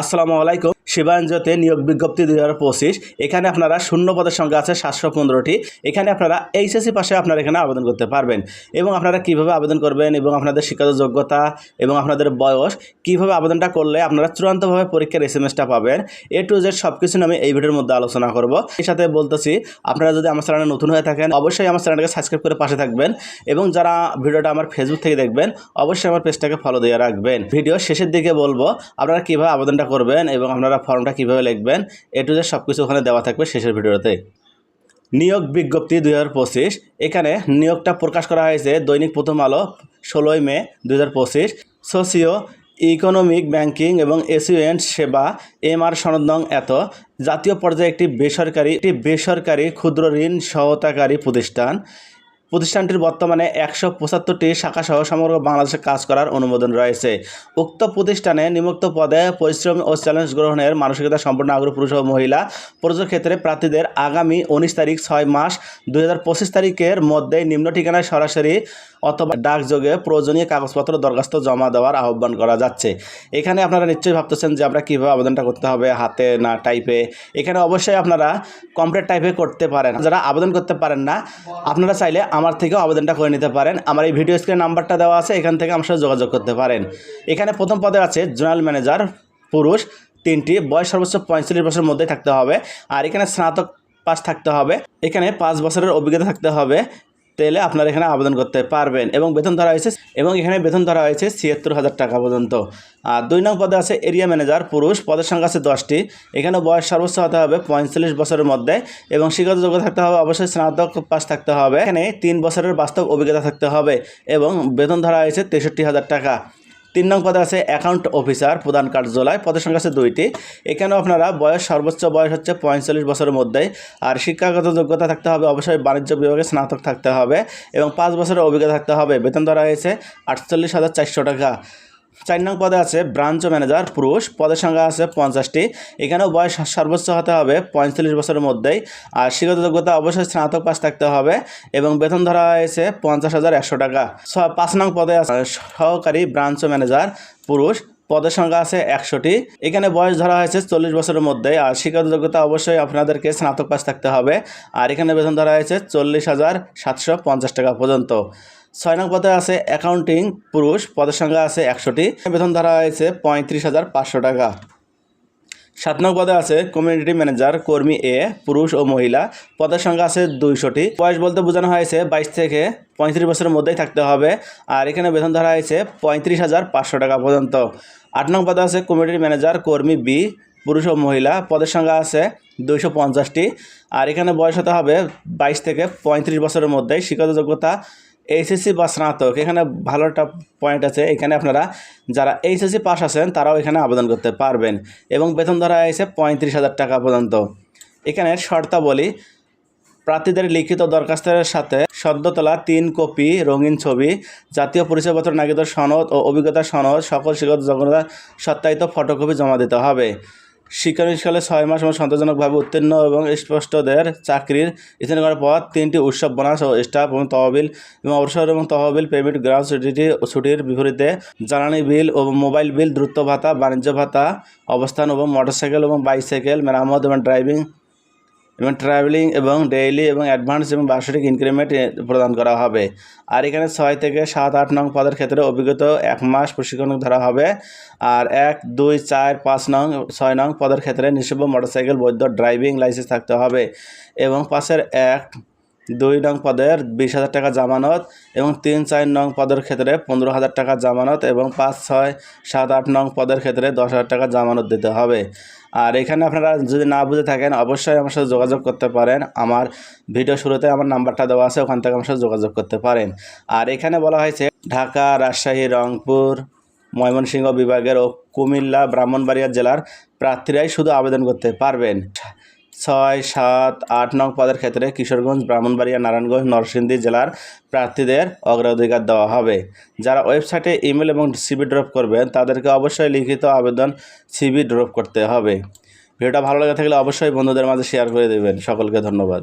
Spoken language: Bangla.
আসসালামু আলাইকুম। শিবাঞ্জতে নিয়োগ বিজ্ঞপ্তি দুই হাজার পঁচিশ। এখানে আপনারা শূন্য পদের সংখ্যা আছে সাতশো পনেরোটি। এখানে আপনারা এইচএসসি পাশে আপনারা এখানে আবেদন করতে পারবেন। এবং আপনারা কীভাবে আবেদন করবেন এবং আপনাদের শিক্ষাগত যোগ্যতা এবং আপনাদের বয়স, কীভাবে আবেদনটা করলে আপনারা চূড়ান্তভাবে পরীক্ষার এস এম এসটা পাবেন, এ টু জেড সব কিছু আমি এই ভিডিওর মধ্যে আলোচনা করব। এর সাথে বলতেছি, আপনারা যদি আমার চ্যানেলে নতুন হয়ে থাকেন, অবশ্যই আমার চ্যানেলকে সাবস্ক্রাইব করে পাশে থাকবেন এবং যারা ভিডিওটা আমার ফেসবুক থেকে দেখবেন, অবশ্যই আমার পেজটাকে ফলো দিয়ে রাখবেন। ভিডিও শেষের দিকে বলব, আপনারা কীভাবে আবেদনটা করবেন এবং আপনারা ফর্মটা কীভাবে লিখবেন এ টু জেড সব কিছু ওখানে দেওয়া থাকবে শেষের ভিডিওতে। নিয়োগ বিজ্ঞপ্তি দুই হাজার পঁচিশ। এখানে নিয়োগটা প্রকাশ করা হয়েছে দৈনিক প্রথম আলো, ষোলোই মে দুই হাজার পঁচিশ। সোসিও ইকোনমিক ব্যাংকিং এবং এসিওয়েন্ট সেবা, এম আর সনদ নং এত। জাতীয় পর্যায়ে একটি বেসরকারি একটি বেসরকারি ক্ষুদ্র ঋণ সহতাকারী প্রতিষ্ঠান। প্রতিষ্ঠানটির বর্তমানে একশো পঁচাত্তরটি শাখাসহ সমগ্র বাংলাদেশে কাজ করার অনুমোদন রয়েছে। উক্ত প্রতিষ্ঠানে নিযুক্ত পদে পরিশ্রম ও চ্যালেঞ্জ গ্রহণের মানসিকতা সম্পন্ন আগ্রহ পুরুষ ও মহিলা প্রযোজক ক্ষেত্রে প্রার্থীদের আগামী উনিশ তারিখ ছয় মাস দুই হাজার পঁচিশ তারিখের মধ্যে নিম্ন ঠিকানায় সরাসরি অথবা ডাকযোগে প্রয়োজনীয় কাগজপত্র দরখাস্ত জমা দেওয়ার আহ্বান করা যাচ্ছে। এখানে আপনারা নিশ্চয়ই ভাবতেছেন যে আমরা কীভাবে আবেদনটা করতে হবে হাতে না টাইপে। এখানে অবশ্যই আপনারা কমপ্লিট টাইপে করতে পারেন। যারা আবেদন করতে পারেন না, আপনারা চাইলে আমার থেকেও আবেদনটা করে নিতে পারেন। আমার এই ভিডিও স্ক্রিনে নাম্বারটা দেওয়া আছে, এখান থেকে আমার সাথে যোগাযোগ করতে পারেন। এখানে প্রথম পদে আছে জোনাল ম্যানেজার, পুরুষ, তিনটি, বয়স সর্বোচ্চ পঁয়ত্রিশ বছরের মধ্যে থাকতে হবে। আর এখানে স্নাতক পাস থাকতে হবে। এখানে পাঁচ বছরের অভিজ্ঞতা থাকতে হবে। তাহলে আপনারা এখানে আবেদন করতে পারবেন এবং বেতন ধরা হয়েছে, এবং এখানে বেতন ধরা হয়েছে ছিয়াত্তর হাজার টাকা পর্যন্ত। আর দুই নং পদে আছে এরিয়া ম্যানেজার, পুরুষ, পদের সংখ্যা আছে দশটি। এখানে বয়স সর্বোচ্চ হতে হবে পঁয়তাল্লিশ বছরের মধ্যে এবং শিক্ষাগত যোগ্য থাকতে হবে, অবশ্যই স্নাতক পাস থাকতে হবে। এখানে তিন বছরের বাস্তব অভিজ্ঞতা থাকতে হবে এবং বেতন ধরা হয়েছে তেষট্টি হাজার টাকা। তিন নং পদে আছে অ্যাকাউন্ট অফিসার প্রধান কার্যালয়। পদের সংখ্যা আছে দুইটি। এখানে আপনারা বয়স, সর্বোচ্চ বয়স হচ্ছে পঁয়তাল্লিশ বছরের মধ্যে। আর শিক্ষাগত যোগ্যতা থাকতে হবে অবশ্যই বাণিজ্য বিভাগে স্নাতক থাকতে হবে এবং পাঁচ বছরের অভিজ্ঞতা থাকতে হবে। বেতন ধরা হয়েছে আটচল্লিশ হাজার চারশো টাকা। চার নং পদে আছে ব্রাঞ্চ ম্যানেজার পুরুষ, পদের সংখ্যা আছে পঞ্চাশটি। এখানেও বয়স সর্বোচ্চ হতে হবে পঁয়তাল্লিশ বছরের মধ্যেই। আর শিক্ষাগত যোগ্যতা অবশ্যই স্নাতক পাস থাকতে হবে এবং বেতন ধরা হয়েছে পঞ্চাশ হাজার একশো টাকা। পাঁচ নং পদে আছে সহকারী ব্রাঞ্চ ম্যানেজার পুরুষ, পদের সংখ্যা আছে একশোটি। এখানে বয়স ধরা হয়েছে চল্লিশ বছরের মধ্যে আর শিক্ষাগত যোগ্যতা অবশ্যই আপনাদেরকে স্নাতক পাস থাকতে হবে। আর এখানে বেতন ধরা হয়েছে চল্লিশ হাজার সাতশো পঞ্চাশ টাকা পর্যন্ত। ছয় নং পদে আছে অ্যাকাউন্টিং পুরুষ, পদের সংখ্যা আছে একশোটি। বেতন ধরা হয়েছে পঁয়ত্রিশ হাজার পাঁচশো টাকা। সাত নং পদে আছে কমিউনিটি ম্যানেজার কর্মী এ পুরুষ ও মহিলা, পদের সংখ্যা আছে দুইশোটি। বয়স বলতে বোঝানো হয়েছে বাইশ থেকে পঁয়ত্রিশ বছরের মধ্যেই থাকতে হবে আর এখানে বেতন ধরা হয়েছে পঁয়ত্রিশ হাজার পাঁচশো টাকা পর্যন্ত। আট নং পদে আছে কমিউনিটি ম্যানেজার কর্মী বি পুরুষ ও মহিলা, পদের সংখ্যা আছে দুইশো পঞ্চাশটি। আর এখানে বয়স হতে হবে বাইশ থেকে পঁয়ত্রিশ বছরের মধ্যেই শিক্ষাগত যোগ্যতা এইচএসসি বা স্নাতক, এখানে ভালো একটা পয়েন্ট আছে। এখানে আপনারা যারা এইচএসসি পাস আছেন, তারাও এখানে আবেদন করতে পারবেন এবং বেতন ধরা হয়েছে পঁয়ত্রিশ হাজার টাকা পর্যন্ত। এখানে শর্তাবলী, প্রার্থীদের লিখিত দরখাস্তের সাথে সদ্য তোলা তিন কপি রঙিন ছবি, জাতীয় পরিচয়পত্র নাগরিক সনদ ও অভিজ্ঞতা সনদ, সকল শিক্ষক যোগ্যতা সত্যায়িত ফটোকপি জমা দিতে হবে। শিক্ষানুষ্ঠানে ছয় মাস এবং সন্তোষজনকভাবে উত্তীর্ণ এবং স্পষ্টদের চাকরির স্থানীয় করার পর তিনটি উৎসব, বোনাস ও স্টাফ এবং তহবিল এবং অবসর এবং তহবিল পেমেন্ট গ্রাউন্ড ছুটি ছুটির বিপরীতে জ্বালানি বিল ও মোবাইল বিল, দ্রুত ভাতা, বাণিজ্য ভাতা, অবস্থান এবং মোটরসাইকেল এবং বাইসাইকেল, মেরামত এবং ড্রাইভিং এবং ট্রাভেলিং এবং ডেইলি এবং অ্যাডভান্স এবং বার্ষিক ইনক্রিমেন্ট প্রদান করা হবে। আর এখানে ছয় থেকে সাত, আট নং পদের ক্ষেত্রে অভিজ্ঞত এক মাস প্রশিক্ষণ ধরা হবে। আর এক, দুই, চার, পাঁচ নং, ছয় নং পদের ক্ষেত্রে নিষিদ্ধ মোটরসাইকেল বৈধ ড্রাইভিং লাইসেন্স থাকতে হবে। এবং পাশের এক দুই নং পদের বিশ হাজার টাকা জামানত এবং তিন চার নং পদের ক্ষেত্রে পনেরো হাজার টাকা জামানত এবং পাঁচ ছয় সাত আট নং পদের ক্ষেত্রে দশ হাজার টাকা জামানত দিতে হবে। আর এখানে আপনারা যদি না বুঝে থাকেন, অবশ্যই আমার সাথে যোগাযোগ করতে পারেন। আমার ভিডিও শুরুতে আমার নাম্বারটা দেওয়া আছে, ওখান থেকে আমার সাথে যোগাযোগ করতে পারেন। আর এখানে বলা হয়েছে, ঢাকা, রাজশাহী, রংপুর, ময়মনসিংহ বিভাগের ও কুমিল্লা, ব্রাহ্মণবাড়িয়া জেলার প্রার্থীরাই শুধু আবেদন করতে পারবেন। ছয়, সাত, আট নং পদের ক্ষেত্রে কিশোরগঞ্জ, ব্রাহ্মণবাড়িয়া, নারায়ণগঞ্জ, নরসিংদী জেলার প্রার্থীদের অগ্রাধিকার দেওয়া হবে। যারা ওয়েবসাইটে ইমেল এবং সিবি ড্রপ করবেন, তাদেরকে অবশ্যই লিখিত আবেদন সিবি ড্রপ করতে হবে। ভিডিওটা ভালো লেগে থাকলে অবশ্যই বন্ধুদের মাঝে শেয়ার করে দেবেন। সকলকে ধন্যবাদ।